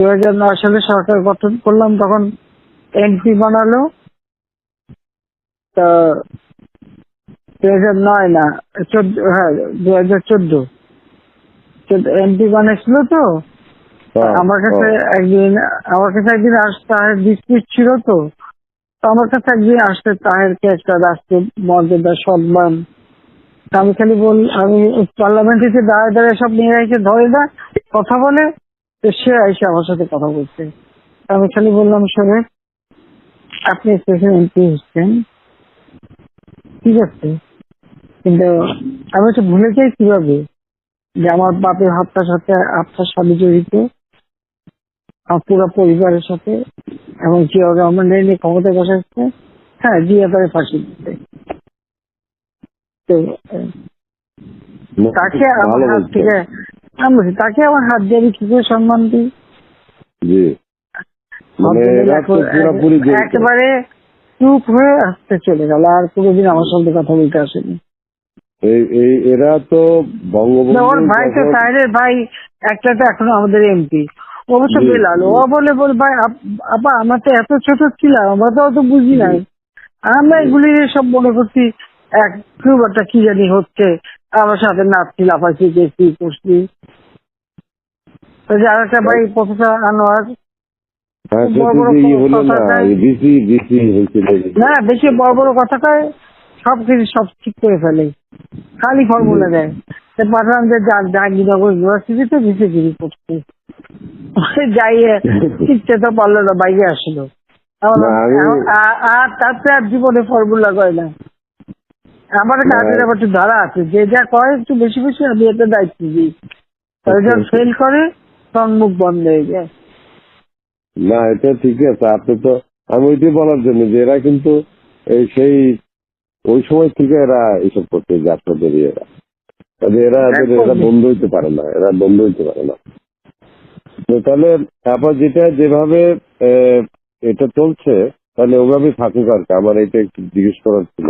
দু হাজার নয় সালে সরকার গঠন করলাম তখন এমপি বানালো। তা দু হাজার নয় না চোদ্দ হ্যাঁ দু হাজার চোদ্দ এমপি বানিয়েছিল তো। আমার কাছে। একদিন আমার কাছে একদিন তাহের ডিসপিউট ছিল তো। আমার কাছে একদিন আসতে তাহেরকে একটা রাষ্ট্রীয় মর্যাদা সম্মান। আমি খালি বল আমি পার্লামেন্টে দাঁড়ায় দাঁড়ায় সব মেয়েরা এসে ধরে না কথা বলে। তো সে এসে আমার সাথে কথা বলছে। আমি খালি বললাম শোনে আপনি স্পেশাল এমপি হচ্ছেন। ঠিক আছে। কিন্তু আমি হচ্ছে ভুলে যাই কীভাবে যে আমার বাপের হাতটার সাথে আপনার স্বামী জড়িত আমার পুরো পরিবারের সাথে এবং জিয়া রহমান নিয়ে ক্ষমতায় বসাচ্ছে হ্যাঁ জিয়া তারে ফাঁসি দিতে। তো তাকে আমার থেকে আমি বলছি, তাকে আমার হাত দিয়ে আমি কি করে সম্মান দিই? জি। মানে পুরোপুরি একেবারে চুপ হয়ে আসতে চলে গেল আর কোনোদিন আমার সঙ্গে কথা বলতে আসেনি। এই এরা তো বঙ্গবন্ধু ওর ভাই তো সাহেবের ভাই একটা তো এখনও আমাদের এমপি। অবশ্য জি, বেলাল ও বলে বল ভাই আপ- আপা আমরা তো এত ছোট ছিলাম আমরা তো অত বুঝি নাই। আমরা এগুলি সব মনে করছি এক খুব একটা কি জানি হচ্ছে। আমার সাথে নাচছি লাফাচ্ছি গেছি করছি। তো যে আর একটা ভাই প্রফেসর আনোয়ার। হ্যাঁ সে বড় তো বড় যে ই হলো না বেশি বড় বড় কথা কয় সব কিছু সব ঠিক করে ফেলে। খালি ফর্মুলা দেয়। পাঠালাম যে জাহাঙ্গীরনগর ইউনিভার্সিটিতে বিসিগিরি করতে যাইয়ে শিখতে তো পারল না বাইরে আসলো। আর তাতে আর জীবনে ফর্মুলা কয় না। আমার কাজের আবার একটু ধারা আছে। যে যা কয় একটু বেশি বেশি আমি এটা দায়িত্ব দিই। তারা যখন। ফেল করে তখন মুখ বন্ধ হয়ে যায়। না এটা ঠিক আছে। আপনি তো আমি ওইটাই বলার জন্য যে এরা কিন্তু এই সেই ওই সময় থেকে এরা এইসব করতে যে আপনাদের এরা তবে এরা এরা বন্ধ হইতে পারে না এরা বন্ধ হইতে পারে না। তাহলে তারপর যেটা যেভাবে এটা চলছে তাহলে ওভাবে থাকুক আর কি। আমার এটা একটু জিজ্ঞেস করার ছিল।